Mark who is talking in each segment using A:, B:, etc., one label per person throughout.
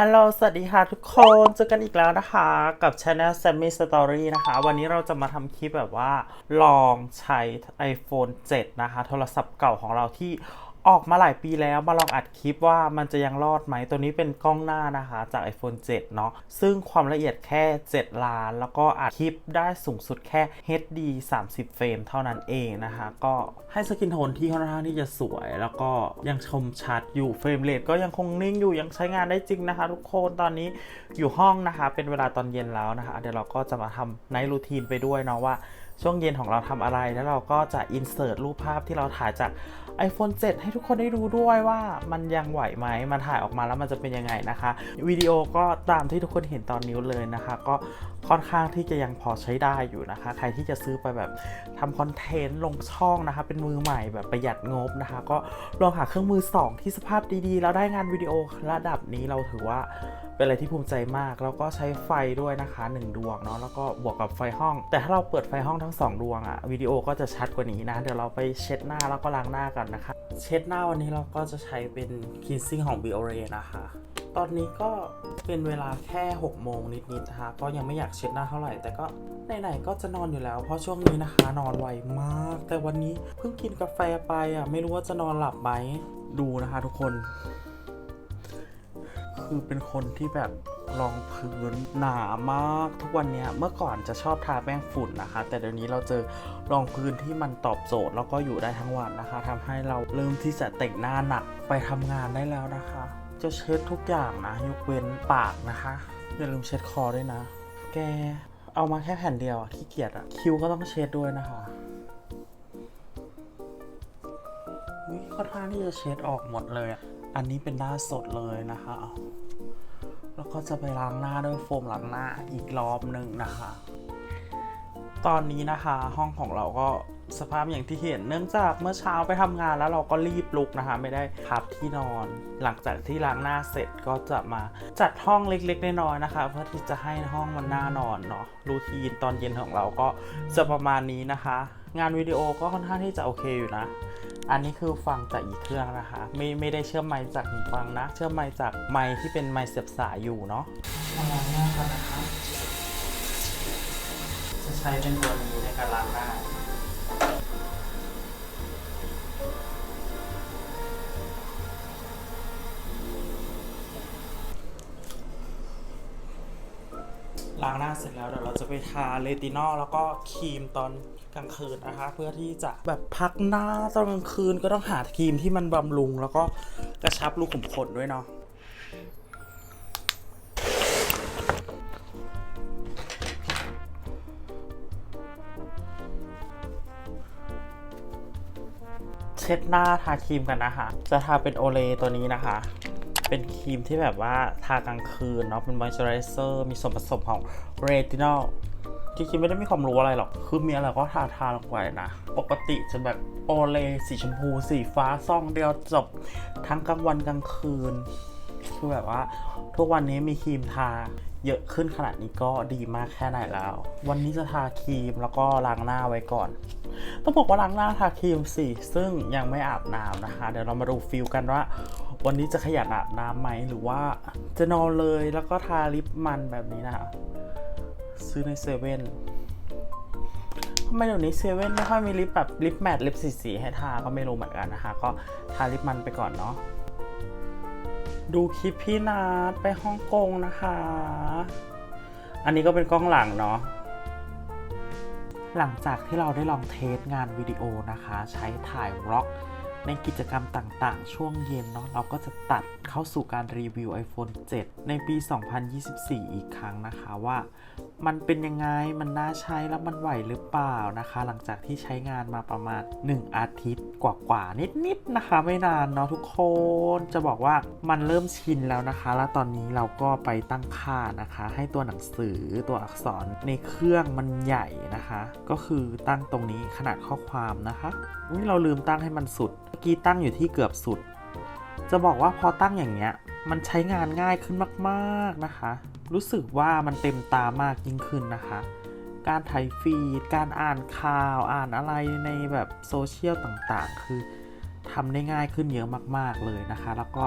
A: ฮัลโหล สวัสดีค่ะทุกคน เจอกันอีกแล้วนะคะกับ Channel Sammy Story นะคะ วันนี้เราจะมาทำคลิปแบบว่า ลองใช้ iPhone 7 นะคะ โทรศัพท์เก่าของเราที่ ออกมาหลายปีแล้วมาลองอัดคลิปว่ามันจะยังรอดไหม ตัวนี้เป็นกล้องหน้านะคะจาก iPhone 7 เนาะซึ่งความละเอียดแค่ 7 ล้าน แล้วก็อัดคลิปได้สูงสุดแค่ HD 30 เฟรมเท่านั้นเองนะคะ ก็ให้สกินโทนที่ค่อนข้างที่จะสวย แล้วก็ยังชมชัดอยู่เฟรมเรทก็ยังคงนิ่งอยู่ยังใช้งานได้จริงนะคะ ทุกคนตอนนี้อยู่ห้องนะคะ เป็นเวลาตอนเย็นแล้วนะคะ เดี๋ยวเราก็จะมาทำในรูทีนไปด้วยเนาะว่า ช่วงเย็นของเราทำอะไร แล้วเราก็จะอินเสิร์ตรูปภาพที่เราถ่ายจาก iPhone 7 ให้ทุกคนได้ดูด้วยว่ามันยังไหวไหม มันถ่ายออกมาแล้วมันจะเป็นยังไงนะคะ วิดีโอก็ตามที่ทุกคนเห็นตอนนี้เลยนะคะ ก็ค่อนข้างที่จะยังพอใช้ได้อยู่นะคะ ใครที่จะซื้อไปแบบทำคอนเทนต์ลงช่องนะคะ เป็นมือใหม่แบบประหยัดงบนะคะ ก็ลองหาเครื่องมือ 2 ที่สภาพดีๆ แล้วได้งานวิดีโอระดับนี้เราถือว่า เป็นอะไรที่ภูมิใจมาก แล้วก็ใช้ไฟด้วยนะคะ 1 ดวงเนาะแล้วก็บวกกับไฟห้อง แต่ถ้าเราเปิดไฟห้องทั้ง 2 ดวงอะวิดีโอก็จะชัดกว่านี้นะ เดี๋ยวเราไปเช็ดหน้าแล้วก็ล้างหน้ากันนะคะ เช็ดหน้าวันนี้เราก็จะใช้เป็นคินซิ่งของ Biore นะคะตอนนี้ก็เป็นเวลาแค่ 6 โมงนิดๆนะคะ ก็ยังไม่อยากเช็ดหน้าเท่าไหร่ แต่ก็ไหนๆก็จะนอนอยู่แล้ว เพราะช่วงนี้นะคะ นอนไวมาก แต่วันนี้เพิ่งกินกาแฟไปอะ ไม่รู้ว่าจะนอนหลับไหม ดูนะคะทุกคน คือเป็นคนที่แบบรองพื้นหนามาก ทุกวันนี้เมื่อก่อนจะชอบทาแป้งฝุ่นนะคะ แต่เดี๋ยวนี้เราเจอรองพื้นที่มันตอบโจทย์แล้วก็อยู่ได้ทั้งวันนะคะทำให้เราเริ่มที่จะแต่งหน้าหนักไปทำงานได้แล้วนะคะ จะเช็ดทุกอย่างนะยกเว้นปากนะคะอย่าลืมเช็ดคอด้วยนะ แกเอามาแค่แผ่นเดียวอะขี้เกียจอะคิ้วก็ต้องเช็ดด้วยนะคะอุ๊ยค่อนข้างที่จะเช็ดออกหมดเลย อันนี้เป็นหน้าสดเลยนะคะ แล้วก็จะไปล้างหน้าด้วยโฟมล้างหน้าอีกรอบหนึ่งนะคะ ตอนนี้นะคะห้องของเราก็สภาพอย่างที่เห็นเนื่องจากเมื่อเช้าไปทำงานแล้วเราก็รีบลุกนะคะ ไม่ได้พับที่นอน หลังจากที่ล้างหน้าเสร็จก็จะมาจัดห้องเล็กๆน้อยๆนะคะ เพื่อที่จะให้ห้องมันน่านอนเนาะรูทีนตอนเย็นของเราก็จะประมาณนี้นะคะ งานวิดีโอก็ค่อนข้างที่จะโอเคอยู่นะ อันนี้คือฟังจากอีกเครื่องนะคะ ไม่ไม่ได้เชื่อมไมค์จากหูฟังนะ เชื่อมไมค์จากไมค์ที่เป็นไมค์เสียบสายอยู่เนาะมาล้างหน้ากันนะคะจะใช้เป็นตัวนี้ในการล้างหน้าล้างหน้าเสร็จแล้วเดี๋ยวเราจะไปทาเลตินอลแล้วก็ครีมตอน กลางคืนนะคะ เพื่อที่จะแบบพักหน้าตอนกลางคืนก็ต้องหาครีมที่มันบำรุง แล้วก็กระชับรูขุมขนด้วยเนาะเช็ดหน้าทาครีมกันนะคะ จะทาเป็นโอเลตัวนี้นะคะ เป็นครีมที่แบบว่าทากลางคืนเนาะ เป็นมอยเจอไรเซอร์ มีส่วนผสมของเรตินอล จริงๆไม่ได้มีความรู้อะไรหรอก คือมีอะไรก็ทาทาลงไปนะ ปกติจะแบบโอเลสีชมพู สีฟ้าซองเดียวจบทั้งกลางวันกลางคืน คือแบบว่า ทุกวันนี้มีครีมทาเยอะขึ้นขนาดนี้ก็ดีมากแค่ไหนแล้ว วันนี้จะทาครีมแล้วก็ล้างหน้าไว้ก่อน ต้องบอกว่าล้างหน้าทาครีมสิ ซึ่งยังไม่อาบน้ำนะคะ เดี๋ยวเรามาดูฟิลกันว่า วันนี้จะขยันอาบน้ำไหมหรือว่าจะนอนเลยแล้วก็ทาลิปมันแบบนี้นะคะ ซื้อในเซเว่นทำไมเดี๋ยวนี้เซเว่นไม่ค่อยมีลิปแบบลิปแมทลิปสีๆให้ทาก็ไม่รู้เหมือนกันนะคะ ก็ทาลิปมันไปก่อนเนาะดูคลิปพี่นาดไปฮ่องกงนะคะ อันนี้ก็เป็นกล้องหลังเนาะหลังจากที่เราได้ลองเทสงานวิดีโอนะคะ ใช้ถ่ายร็อกในกิจกรรมต่างๆ ช่วงเย็นเนาะเราก็จะตัดเข้าสู่การรีวิว iPhone 7 ในปี 2024 อีกครั้งนะคะว่า มันเป็นยังไง มันน่าใช้แล้วมันไหวหรือเปล่านะคะ หลังจากที่ใช้งานมาประมาณ 1 อาทิตย์กว่าๆนิดๆนะคะ ไม่นานเนาะทุกคน จะบอกว่ามันเริ่มชินแล้วนะคะ แล้วตอนนี้เราก็ไปตั้งค่านะคะ ให้ตัวหนังสือตัวอักษรในเครื่องมันใหญ่นะคะ ก็คือตั้งตรงนี้ขนาดข้อความนะคะอุ้ยเราลืมตั้งให้มันสุดเมื่อกี้ตั้งอยู่ที่เกือบสุด จะบอกว่าพอตั้งอย่างเงี้ย มันใช้งานง่ายขึ้นมากๆนะคะ รู้สึกว่ามันเต็มตามากยิ่งขึ้นนะคะ การไถฟีด การอ่านข่าว อ่านอะไรในแบบโซเชียลต่างๆ คือทำได้ง่ายขึ้นเยอะมาก ๆ เลยนะคะ แล้วก็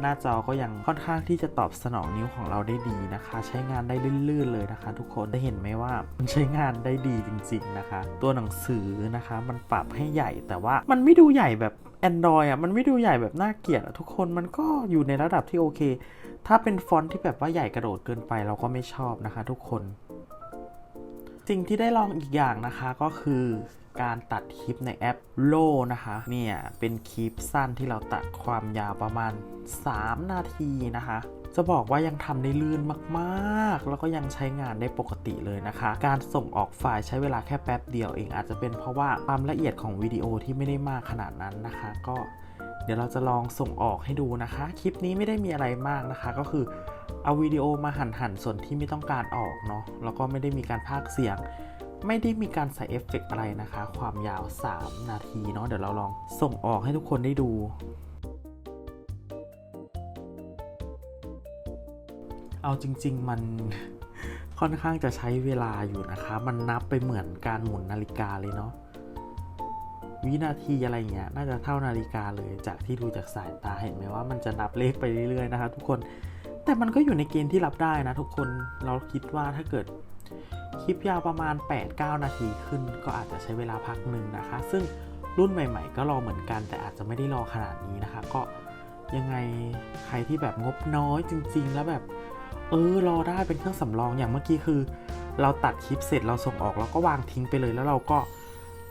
A: หน้าจอก็ยังค่อนข้างที่จะตอบสนองนิ้วของเราได้ดีนะคะ ใช้งานได้ลื่นๆเลยนะคะ ทุกคนได้เห็นไหมว่ามันใช้งานได้ดีจริง ๆนะคะ ตัวหนังสือนะคะ มันปรับให้ใหญ่แต่ว่ามันไม่ดูใหญ่แบบ Android อะมันไม่ดูใหญ่แบบน่าเกลียดอะทุกคนมันก็อยู่ในระดับที่โอเค ถ้าเป็นฟอนต์ที่แบบว่าใหญ่กระโดดเกินไปเราก็ไม่ชอบนะคะทุกคนสิ่งที่ได้ลองอีกอย่างนะคะก็คือการตัดคลิปในแอปโลนะคะเนี่ยเป็นคลิปสั้นที่เราตัดความยาวประมาณ 3 นาทีนะคะ จะบอกว่ายังทำได้ลื่นมาก ๆ แล้วก็ยังใช้งานได้ปกติเลยนะคะ การส่งออกไฟล์ใช้เวลาแค่แป๊บเดียวเอง อาจจะเป็นเพราะว่าความละเอียดของวิดีโอที่ไม่ได้มากขนาดนั้นนะคะ ก็เดี๋ยวเราจะลองส่งออกให้ดูนะคะ คลิปนี้ไม่ได้มีอะไรมากนะคะ ก็คือเอาวิดีโอมาหั่นหั่นๆส่วนที่ไม่ต้องการออกเนาะ แล้วก็ไม่ได้มีการพากเสียง ไม่ได้มีการใส่เอฟเฟกต์อะไรนะคะ ความยาว 3 นาทีเนาะ เดี๋ยวเราลองส่งออกให้ทุกคนได้ดู เอาจริง ๆ มันค่อนข้างจะใช้เวลาอยู่นะคะ มันนับไปเหมือนการหมุนนาฬิกาเลยเนาะวินาทีอะไรเงี้ย น่าจะเท่านาฬิกาเลย จากที่ดูจากสายตาเห็นไหมว่ามันจะนับเลขไปเรื่อยๆนะคะทุกคน แต่มันก็อยู่ในเกณฑ์ที่รับได้นะทุกคน เราคิดว่าถ้าเกิดคลิปยาวประมาณ 8-9 นาทีขึ้น ก็อาจจะใช้เวลาพักหนึ่งนะคะ ซึ่งรุ่นใหม่ ๆ ก็รอเหมือนกัน แต่อาจจะไม่ได้รอขนาดนี้นะคะ ก็ยังไงใครที่แบบงบน้อยจริง ๆ แล้วแบบ เออรอได้เป็นเครื่องสำรองอย่างเมื่อกี้คือ เราตัดคลิปเสร็จเราส่งออกเราก็วางทิ้งไปเลยแล้วเราก็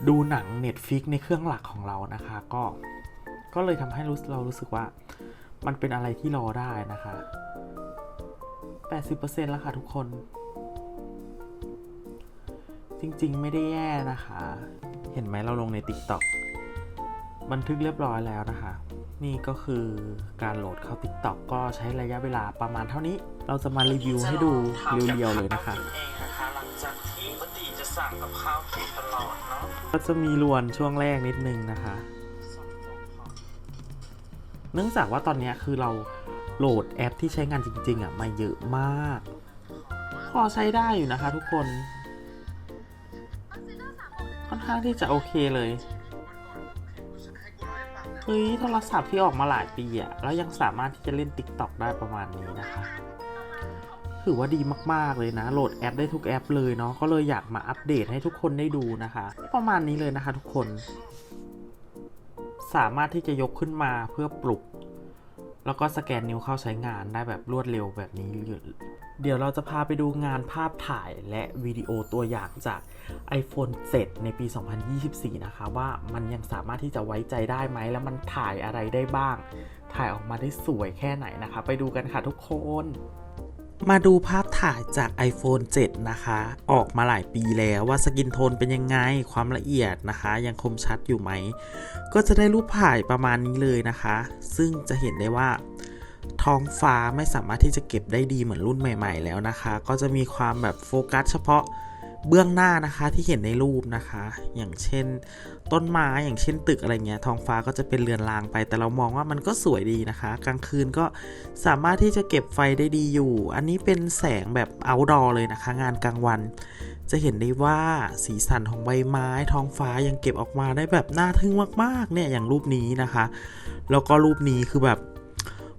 A: ดูหนัง Netflix ในเครื่องหลักของเรานะคะก็ก็เลยทำให้รู้เรารู้สึกว่า มันเป็นอะไรที่รอได้นะคะ 80%แล้วค่ะทุกคน จริงๆไม่ได้แย่นะคะ เห็นไหมเราลงใน TikTok บันทึกเรียบร้อยแล้วนะคะ นี่ก็คือการโหลดเข้า TikTok ก็ใช้ระยะเวลาประมาณเท่านี้ เราจะมารีวิวให้ดูเรียวๆเลยนะคะ
B: เองนะคะหลังจากที่ปกติจะสั่งกับข้าวกินตลอดเนาะ
A: ก็จะมีรวนช่วงแรกนิดนึงนะคะ เนื่องจากว่าตอนเนี้ยคือเราโหลดแอปที่ใช้งานจริงๆอะมาเยอะมาก พอใช้ได้อยู่นะคะทุกคน ค่อนข้างที่จะโอเคเลย เฮ้ยโทรศัพท์ที่ออกมาหลายปีอะแล้วยังสามารถที่จะเล่น TikTok ได้ประมาณนี้นะคะ ถือว่าดีมากๆเลยนะ โหลดแอปได้ทุกแอปเลยเนาะก็เลยอยากมาอัปเดตให้ทุกคนได้ดูนะคะ ประมาณนี้เลยนะคะทุกคน สามารถที่จะยกขึ้นมาเพื่อปลุก แล้วก็สแกนนิ้วเข้าใช้งานได้แบบรวดเร็วแบบนี้ เดี๋ยวเราจะพาไปดูงานภาพถ่ายและวิดีโอตัวอย่างจาก iPhone 7 ในปี 2024 นะคะ ว่ามันยังสามารถที่จะไว้ใจได้ไหม แล้วมันถ่ายอะไรได้บ้าง ถ่ายออกมาได้สวยแค่ไหนนะคะ ไปดูกันค่ะทุกคน มาดูภาพถ่ายจาก iPhone 7 นะคะ ออกมาหลายปีแล้วว่าสกินโทนเป็นยังไง ความละเอียดนะคะ ยังคมชัดอยู่ไหม ก็จะได้รูปถ่ายประมาณนี้เลยนะคะ ซึ่งจะเห็นได้ว่า ท้องฟ้าไม่สามารถที่จะเก็บได้ดีเหมือนรุ่นใหม่ ๆ แล้วนะคะ ก็จะมีความแบบโฟกัสเฉพาะ เบื้องหน้านะคะที่เห็นในรูปนะคะ อย่างเช่น ต้นไม้อย่างเช่นตึกอะไรเงี้ยท้องฟ้าก็จะเป็นเรือนรางไป แต่เรามองว่ามันก็สวยดีนะคะ กลางคืนก็สามารถที่จะเก็บไฟได้ดีอยู่ อันนี้เป็นแสงแบบ outdoor เลยนะคะ งานกลางวัน จะเห็นได้ว่าสีสันของใบไม้ท้องฟ้ายังเก็บออกมาได้แบบน่าทึ่งมากๆเนี่ยอย่างรูปนี้นะคะ แล้วก็รูปนี้คือแบบ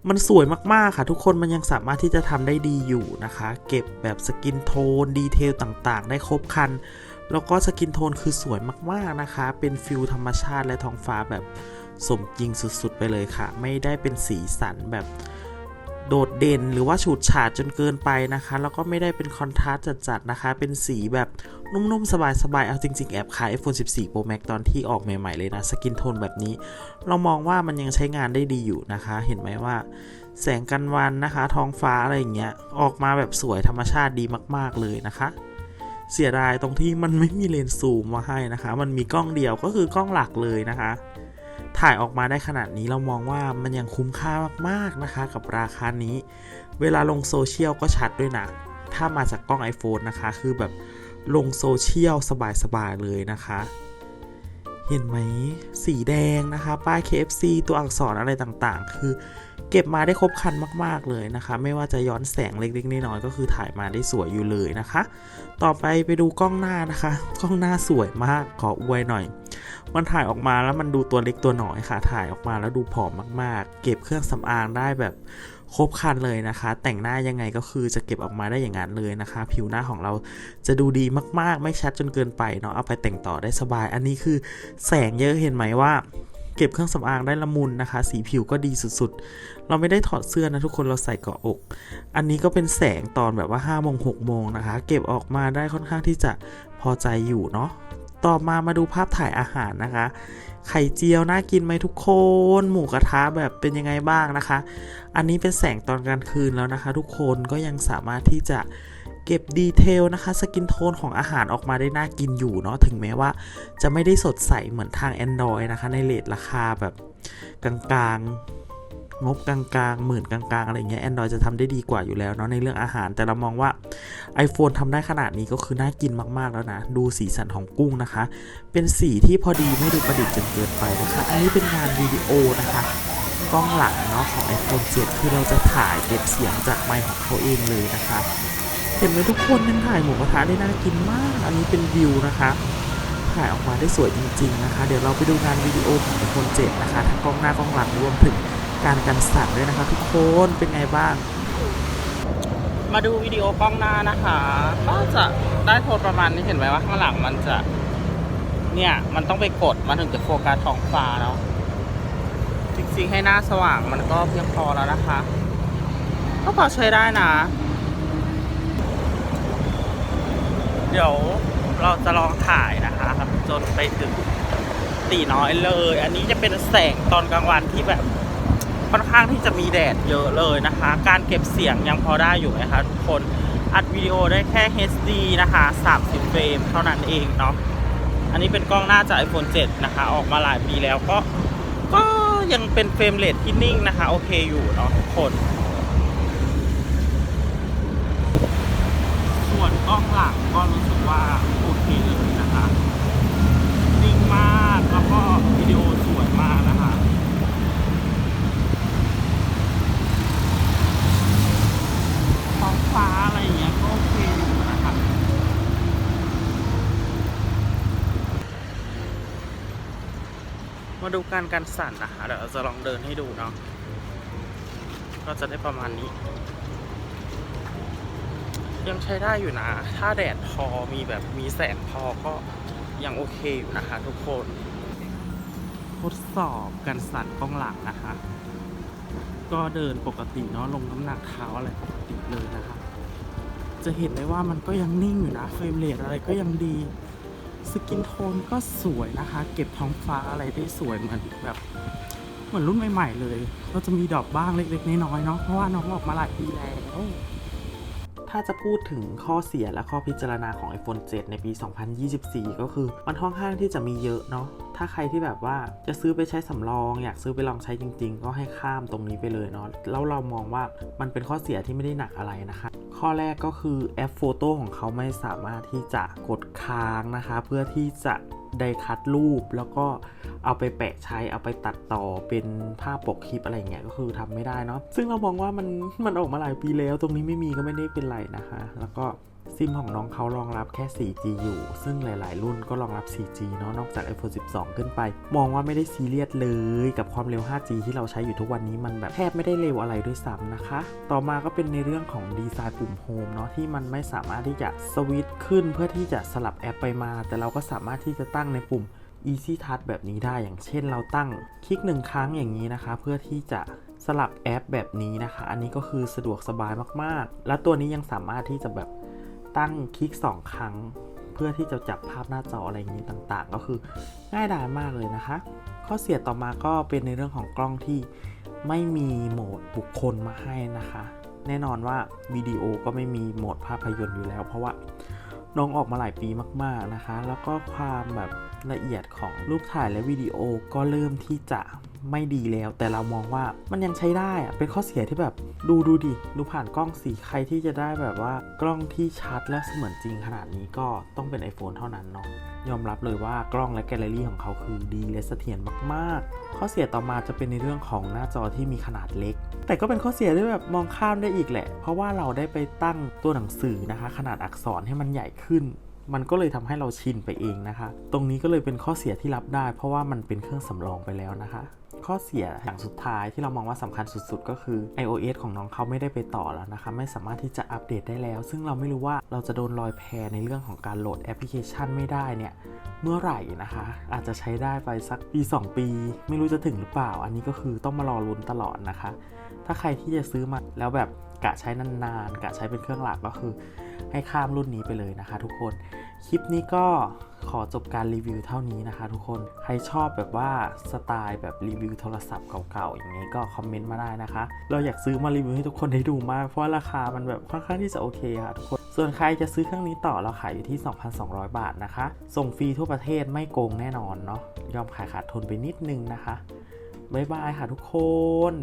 A: มันสวยมาก ๆ ค่ะทุกคนมันยังสามารถที่จะทำได้ดีอยู่นะคะ เก็บแบบสกินโทน ดีเทลต่างๆ ได้ครบคัน แล้วก็สกินโทนคือสวยมาก ๆ นะคะ เป็นฟิลธรรมชาติและท้องฟ้าแบบสมจริงสุด ๆ ไปเลยค่ะ ไม่ได้เป็นสีสันแบบ โดดเด่นหรือว่าฉูดฉาดจนเกินไปนะคะ แล้วก็ไม่ได้เป็นคอนทราสต์จัดๆนะคะ เป็นสีแบบนุ่มๆ สบายๆ เอาจริงๆ แอบขาย iPhone 14 Pro Max ตอนที่ออกใหม่ๆเลยนะ สกินโทนแบบนี้ เรามองว่ามันยังใช้งานได้ดีอยู่นะคะ เห็นไหมว่า แสงกันวันนะคะ ท้องฟ้าอะไรอย่างเงี้ย ออกมาแบบสวยธรรมชาติดีมากๆเลยนะคะเสียดายตรงที่มันไม่มีเลนส์ซูมมาให้นะคะ มันมีกล้องเดียวก็คือกล้องหลักเลยนะคะ ถ่ายออกมาได้ขนาดนี้เรามองว่ามันยังคุ้มค่ามากๆนะคะ กับราคานี้ เวลาลงโซเชียลก็ชัดด้วยนะ ถ้ามาจากกล้อง iPhone นะคะ คือแบบลงโซเชียลสบายๆเลยนะคะ เห็นไหมสีแดงนะคะ ป้าย KFC ตัวอักษรอะไรต่างๆ คือ
C: เก็บมาได้ครบคันมาก ๆ เลยนะคะ ไม่ว่าจะย้อนแสงเล็กๆน้อยๆก็คือถ่ายมาได้สวยอยู่เลยนะคะ ต่อไปไปดูกล้องหน้านะคะ กล้องหน้าสวยมากขออวยหน่อย มันถ่ายออกมาแล้วมันดูตัวเล็กตัวน้อยค่ะ ถ่ายออกมาแล้วดูผอมมาก ๆ เก็บเครื่องสำอางได้แบบครบคันเลยนะคะ แต่งหน้ายังไงก็คือจะเก็บออกมาได้อย่างนั้นเลยนะคะ ผิวหน้าของเราจะดูดีมาก ๆ ไม่ชัดจนเกินไปเนาะเอาไปแต่งต่อได้สบาย อันนี้คือแสงเยอะเห็นไหมว่า เก็บเครื่องสำอางได้ละมุนนะคะ สีผิวก็ดีสุดๆ เราไม่ได้ถอดเสื้อนะทุกคนเราใส่เกาะอก อันนี้ก็เป็นแสงตอนแบบว่า5้าโมงหกโมงนะคะ เก็บออกมาได้ค่อนข้างที่จะพอใจอยู่เนาะต่อมามาดูภาพถ่ายอาหารนะคะ ไข่เจียวน่ากินไหมทุกคน หมูกระทะแบบเป็นยังไงบ้างนะคะ อันนี้เป็นแสงตอนกลางคืนแล้วนะคะ ทุกคนก็ยังสามารถที่จะ เก็บดีเทลนะคะสกินโทนของอาหารออกมาได้น่ากินอยู่เนาะถึงแม้ว่าจะไม่ได้สดใสเหมือนทาง Android นะคะ ในเลทราคาแบบกลางๆ งบกลางๆ หมื่นกลางๆ อะไรเงี้ย Android จะทำได้ดีกว่าอยู่แล้วเนาะในเรื่องอาหารแต่เรามองว่า iPhone ทำได้ขนาดนี้ก็คือน่ากินมากๆแล้วนะ ดูสีสันของกุ้งนะคะ เป็นสีที่พอดีไม่ดูประดิษฐ์จนเกินไปนะคะอันนี้เป็นงานวิดีโอนะคะกล้องหลังเนาะของ iPhone 7 คือเราจะถ่ายเก็บเสียงจากไมค์ของเขาเองเลยนะคะ ห็นไหมทุกคนยังถ่ายหมูกระทะได้น่ากินมาก อันนี้เป็นวิวนะคะถ่ายออกมาได้สวยจริง ๆนะคะ เดี๋ยวเราไปดูงานวิดีโอของ iPhone 7นะคะทั้งกล้องหน้ากล้องหลังรวมถึงการกันสั่นด้วยนะคะ ทุกคนเป็นไงบ้าง
A: มาดูวิดีโอกล้องหน้านะคะ ก็จะได้โทนประมาณนี้เห็นไหมว่าข้างหลังมันจะ เนี่ยมันต้องไปกดมันถึงจะโฟกัสท้องฟ้าเนาะจริงๆให้หน้าสว่างมันก็เพียงพอแล้วนะคะ ก็พอใช้ได้นะ เดี๋ยวเราจะลองถ่ายนะคะจนไปถึงตีน้อยเลย อันนี้จะเป็นแสงตอนกลางวันที่แบบค่อนข้างที่จะมีแดดเยอะเลยนะคะ การเก็บเสียงยังพอได้อยู่นะคะทุกคนอัดวิดีโอได้แค่ HD นะคะ 30 เฟรมเท่านั้นเองเนาะอันนี้เป็นกล้องหน้าจาก iPhone 7 นะคะ ออกมาหลายปีแล้วก็ ก็ยังเป็นเฟรมเรทที่นิ่งนะคะ โอเคอยู่เนาะทุกคน วนกล้องหลังก็รู้สึกว่าโอเคเลยนะคะนิ่งมากแล้วก็วิดีโอสวยมากนะคะท้องฟ้าอะไรอย่างเงี้ยก็โอเคอยู่นะครับมาดูการกันสั่นนะคะเดี๋ยวเราจะลองเดินให้ดูเนาะก็จะได้ประมาณนี้ ยังใช้ได้อยู่นะ ถ้าแดดพอมีแบบมีแสงพอก็ยังโอเคอยู่นะคะทุกคน ทดสอบกันสั่นกล้องหลังนะคะ ก็เดินปกติเนาะลงน้ำหนักเท้าอะไรปกติเลยนะคะ จะเห็นได้ว่ามันก็ยังนิ่งอยู่นะเฟรมเรทอะไรก็ยังดี สกินโทนก็สวยนะคะ เก็บท้องฟ้าอะไรได้สวยเหมือนแบบเหมือนรุ่นใหม่ ๆ เลย ก็จะมีดอกบ้างเล็กๆน้อยๆเนาะเพราะว่าน้องออกมาหลายปีแล้ว ถ้าจะพูดถึงข้อเสียและข้อพิจารณาของ iPhone 7 ในปี 2024 ก็คือมันค่อนข้างที่จะมีเยอะเนาะ ถ้าใครที่แบบว่าจะซื้อไปใช้สำรอง อยากซื้อไปลองใช้จริง ๆ ก็ให้ข้ามตรงนี้ไปเลยเนาะ แล้วเรามองว่ามันเป็นข้อเสียที่ไม่ได้หนักอะไรนะคะ ข้อแรกก็คือแอปโฟโต้ของเขาไม่สามารถที่จะกดค้างนะคะ เพื่อที่จะ ได้คัดรูปแล้วก็เอาไปแปะใช้เอาไปตัดต่อเป็นภาพปกคลิปอะไรเงี้ยก็คือทำไม่ได้เนาะซึ่งเรามองว่ามันมันออกมาหลายปีแล้ว ตรงนี้ไม่มีก็ไม่ได้เป็นไรนะคะ แล้วก็ ซิมของน้องเขารองรับแค่ 4G อยู่ ซึ่งหลาย ๆ รุ่นก็รองรับ 4G เนาะ นอกจาก iPhone 12 ขึ้นไป มองว่าไม่ได้ซีเรียสเลย กับความเร็ว 5G ที่เราใช้อยู่ทุกวันนี้มันแบบแทบไม่ได้เร็วอะไรด้วยซ้ำนะคะ ต่อมาก็เป็นในเรื่องของดีไซน์ปุ่มโฮมเนาะ ที่มันไม่สามารถที่จะสวิตช์ขึ้นเพื่อที่จะสลับแอปไปมา แต่เราก็สามารถที่จะตั้งในปุ่ม Easy Touch แบบนี้ได้ อย่างเช่น เราตั้งคลิกหนึ่งครั้งอย่างนี้นะคะ เพื่อที่จะสลับแอปแบบนี้นะคะ อันนี้ก็คือสะดวกสบายมาก ๆ และตัวนี้ยังสามารถที่จะแบบ ตั้งคลิก 2 ครั้ง เพื่อที่จะจับภาพหน้าจออะไรอย่างนี้ต่างๆ ก็คือง่ายดายมากเลยนะคะ ข้อเสียต่อมาก็เป็นในเรื่องของกล้องที่ไม่มีโหมดบุคคลมาให้นะคะ แน่นอนว่าวิดีโอก็ไม่มีโหมดภาพยนตร์อยู่แล้ว เพราะว่าน้องออกมาหลายปีมาก ๆนะคะ แล้วก็ความแบบละเอียดของรูปถ่ายและวิดีโอก็เริ่มที่จะ
C: ไม่ดีแล้ว แต่เรามองว่ามันยังใช้ได้อะเป็นข้อเสียที่แบบดูดูดิดูผ่านกล้องสีใครที่จะได้แบบว่ากล้องที่ชัดและเสมือนจริงขนาดนี้ก็ต้องเป็น iPhone เท่านั้นเนาะยอมรับเลยว่ากล้องและแกลเลอรี่ของเขาคือดีและเสถียรมากๆ ข้อเสียต่อมาจะเป็นในเรื่องของหน้าจอที่มีขนาดเล็ก แต่ก็เป็นข้อเสียที่แบบมองข้ามได้อีกแหละ เพราะว่าเราได้ไปตั้งตัวหนังสือนะคะ ขนาดอักษรให้มันใหญ่ขึ้น มันก็เลยทำให้เราชินไปเองนะคะ ตรงนี้ก็เลยเป็นข้อเสียที่รับได้ เพราะว่ามันเป็นเครื่องสำรองไปแล้วนะคะ ข้อเสียอย่างสุดท้ายที่เรามองว่าสำคัญสุดๆ ก็คือ iOS ของน้องเขาไม่ได้ไปต่อแล้วนะคะ ไม่สามารถที่จะอัปเดตได้แล้ว ซึ่งเราไม่รู้ว่าเราจะโดนลอยแพในเรื่องของการโหลดแอปพลิเคชันไม่ได้เนี่ยเมื่อไหร่นะคะ อาจจะใช้ได้ไปสักปี 2 ปี ไม่รู้จะถึงหรือเปล่า อันนี้ก็คือต้องมารอลุ้นตลอดนะคะ ถ้าใครที่จะซื้อมาแล้วแบบกะใช้นานๆกะใช้เป็นเครื่องหลักก็คือให้ข้ามรุ่นนี้ไปเลยนะคะ ทุกคน คลิปนี้ก็ขอจบการรีวิวเท่านี้นะคะ ทุกคน ใครชอบแบบว่าสไตล์แบบรีวิวโทรศัพท์เก่าๆอย่างนี้ก็คอมเมนต์มาได้นะคะ เราอยากซื้อมารีวิวให้ทุกคนได้ดูมาก เพราะว่าราคามันแบบค่อนข้างที่จะโอเคค่ะทุกคน ส่วนใครจะซื้อเครื่องนี้ต่อเราขายอยู่ที่ 2,200 บาทนะคะ ส่งฟรีทั่วประเทศไม่โกงแน่นอนเนาะ ยอมขายขาดทุนไปนิดนึงนะคะ บ๊ายบายค่ะทุกคน